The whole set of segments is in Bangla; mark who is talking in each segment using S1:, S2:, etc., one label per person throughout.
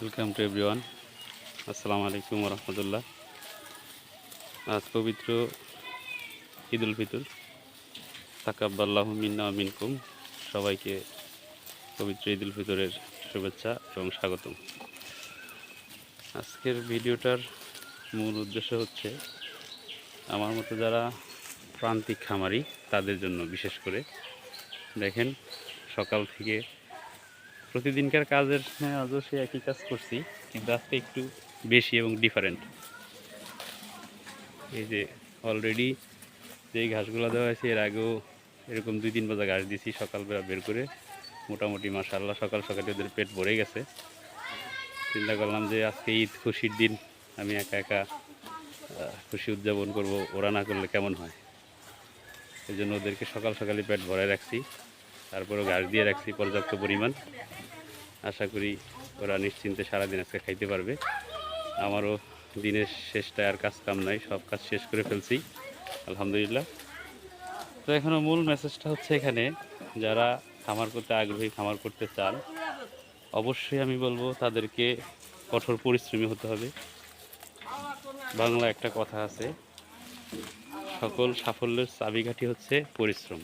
S1: ওয়েলকাম টু এভরিওয়ান আসসালামু আলাইকুম রহমতুল্লাহ আজ পবিত্র ঈদ উল ফিতর তাকাব্বাল্লাহ মিন্না মিনকুম সবাইকে পবিত্র ঈদ উল ফিতরের শুভেচ্ছা এবং স্বাগতম। আজকের ভিডিওটার মূল উদ্দেশ্য হচ্ছে, আমার মতো যারা প্রান্তিক খামারি, তাদের জন্য বিশেষ করে। দেখেন, সকাল থেকে প্রতিদিনকার কাজের আজও সে একই কাজ করছি, কিন্তু আজকে একটু বেশি এবং ডিফারেন্ট এই যে অলরেডি যেই ঘাসগুলো দেওয়া হয়েছে, এর আগেও এরকম দুই তিন বাজা ঘাস দিছি, সকালবেলা বের করে। মোটামুটি মাসাল্লাহ সকাল সকালে ওদের পেট ভরে গেছে। চিন্তা করলাম যে আজকে ঈদ খুশির দিন, আমি একা একা খুশি উদযাপন করব, ওরা না করলে কেমন হয়? এই জন্য ওদেরকে সকাল সকালে পেট ভরায় রাখছি। তারপরেও ঘাস দিয়ে রাখছি পর্যাপ্ত পরিমাণ। আশা করি ওরা নিশ্চিন্তে সারাদিন আজকে খাইতে পারবে। আমারও দিনের শেষটায় আর কাজ কাম নাই, সব কাজ শেষ করে ফেলছি, আলহামদুলিল্লাহ। তো এখনও মূল মেসেজটা হচ্ছে এখানে, যারা খামার করতে আগ্রহী, খামার করতে চান, অবশ্যই আমি বলব তাদেরকে কঠোর পরিশ্রমী হতে হবে। বাংলা একটা কথা আছে, সকল সাফল্যের চাবিকাঠি হচ্ছে পরিশ্রম।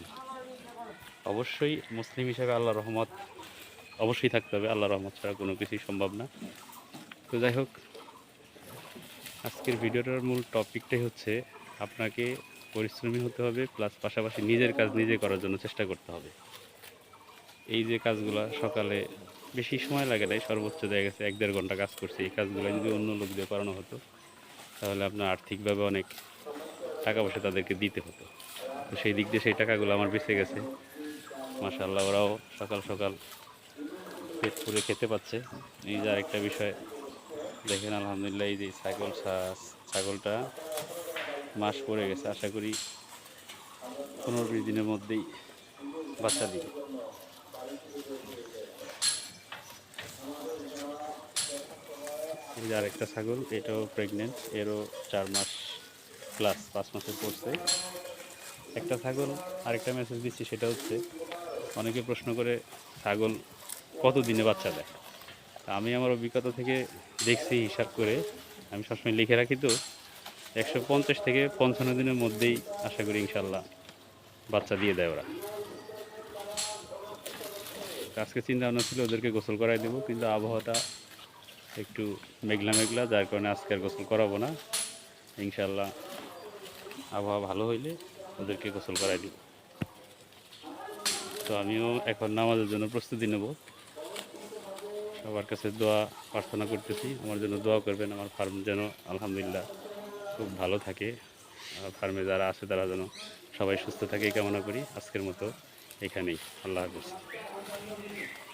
S1: অবশ্যই মুসলিম হিসাবে আল্লাহ রহমত অবশ্যই থাকতে হবে। আল্লাহ রহমত ছাড়া কোনো কিছুই সম্ভব না। তো যাই হোক, আজকের ভিডিওটার মূল টপিকটাই হচ্ছে আপনাকে পরিশ্রমী হতে হবে প্লাস পাশাপাশি নিজের কাজ নিজে করার জন্য চেষ্টা করতে হবে। এই যে কাজগুলো সকালে বেশি সময় লাগে নাই, সর্বোচ্চ দেখা গেছে এক দেড় ঘণ্টা কাজ করছি। এই কাজগুলো যদি অন্য লোক দিয়ে করানো হতো, তাহলে আপনার আর্থিকভাবে অনেক টাকা পয়সা তাদেরকে দিতে হতো। তো সেই দিক দিয়ে সেই টাকাগুলো আমার বেঁচে গেছে। মাশাল্লাহ ওরাও সকাল সকাল পেট পুরে খেতে পাচ্ছে এই যে আরেকটা বিষয়, দেখেন আলহামদুলিল্লাহ, এই যে ছাগল ছাগলটা মাস পড়ে গেছে, আশা করি পনেরো বিশ দিনের মধ্যেই বাচ্চা দিবে। এই যে আরেকটা ছাগল, এটাও প্রেগনেন্ট এরও চার মাস প্লাস পাঁচ মাসের পড়ছে একটা ছাগল, আরেকটা মেসেজ দিচ্ছি, সেটা হচ্ছে অনেকে প্রশ্ন করে, ছাগল কত দিনে বাচ্চা দেয়? আমি আমার অভিজ্ঞতা থেকে দেখছি, হিসাব করে। আমি সবসময় লিখে রাখি তো। একশো পঞ্চাশ থেকে পঞ্চান্ন দিনের মধ্যেই আশা করি ইনশাল্লাহ বাচ্চা দিয়ে দেয় ওরা। আজকে চিন্তা ভাবনা ছিল ওদেরকে গোসল করাই দেবো, কিন্তু আবহাওয়াটা একটু মেঘলা মেঘলা, যার কারণে আজকে আর গোসল করাবো না। ইনশাল্লাহ আবহাওয়া ভালো হইলে ওদেরকে গোসল করাই দিব। তো আমিও এখন নামাজের জন্য প্রস্তুতি নেব। সবার কাছে দোয়া প্রার্থনা করতেছি, আমার জন্য দোয়া করবেন, আমার ফার্ম যেন আলহামদুলিল্লাহ খুব ভালো থাকে। আর ফার্মে যারা আছে তারা যেন সবাই সুস্থ থাকে কামনা করি। আজকের মতো এখানেই। আল্লাহ হাফিজ।